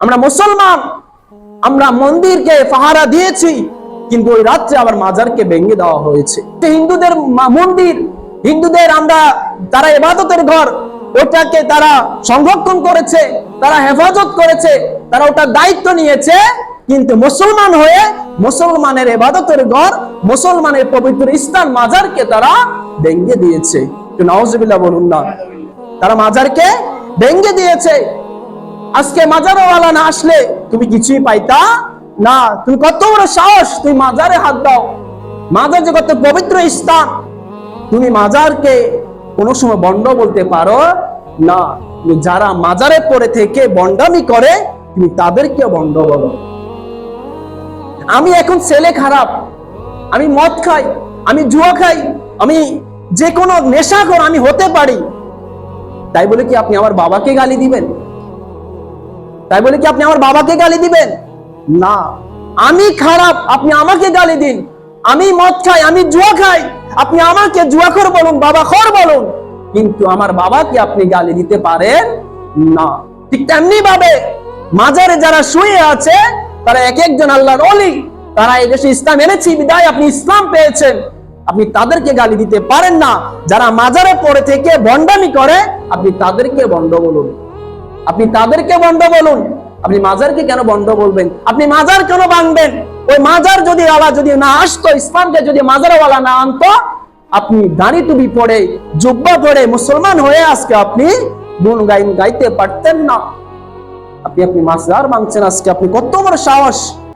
আমরা মুসলমান, আমরা মন্দিরকে পাহারা দিয়েছি, কিন্তু ওই রাত্রে আবার মাজারকে ভেঙে দেওয়া হয়েছে। হিন্দুদের মন্দির, হিন্দুদের আমরা তারা এবাদতের ঘর, ওটাকে তারা সংরক্ষণ করেছে, তারা হেফাজত করেছে, তারা ওটার দায়িত্ব নিয়েছে, কিন্তু মুসলমান হয়ে মুসলমানের এবাদতের ঘর, মুসলমানের পবিত্র ইসলাম মাজারকে তারা ভেঙে দিয়েছে। নওয়াজবিল্লাহ বলুন না। তারা মাজারকে ভেঙে দিয়েছে। আজকে মাজারওয়ালা না আসলে তুমি কিছুই পাইতা না। তুমি কত বড় সাহস, তুমি মাজারে হাত দাও। মাজার যে কত পবিত্র স্থান। তুমি মাজারকে কোনো সময় বন্ড বলতে পারো না। যারা মাজারে পড়ে থেকে বন্ডামি করে, তুমি তাদেরকে বন্ড বলো। আমি এখন ছেলে খারাপ। আমি মদ খাই, আমি জুয়া খাই, আমি যে কোনো নেশাখোর আমি হতে পারি। তাই বলে কি আপনি আমার বাবাকে গালি দিবেন? তাই বলে কি আপনি আমার বাবাকে গালি দিবেন? না। আমি খারাপ, আপনি আমাকে গালি দিন। আমি মদ খাই, আমি জুয়া খাই। আপনি আমাকে জুয়াখোর বলুন, বাবা খর বলুন। কিন্তু আমার বাবাকে আপনি গালি দিতে পারেন? না। ঠিক তেমনি ভাবে মাজারে যারা শুয়ে আছে, তারা এক একজন আল্লাহর অলি তারা এই দেশে ইসলাম এনেছি, বিদায় আপনি ইসলাম পেয়েছেন। আপনি তাদেরকে গালি দিতে পারেন না। যারা মাজারে পড়ে থেকে বন্ডামি করে, আপনি তাদেরকে বন্ড বলুন। আপনি তাদেরকে বন্ড বলুন। আপনি মাজারকে কেন বন্ড বলবেন? আপনি মাজার কেন ভাঙবেন? ওই মাজার যদি আলা যদি না আসতো, ইসলামকে যদি মাজারওয়ালা না আনতো, আপনি দাঁড়ি টুপি পড়ে জুব্বা পড়ে মুসলমান হয়ে আজকে আপনি গুণ গাইন গাইতে পারতেন না। আপনি আপনি মাজার মানছেন আজকে, আপনি কত বড় সাহস।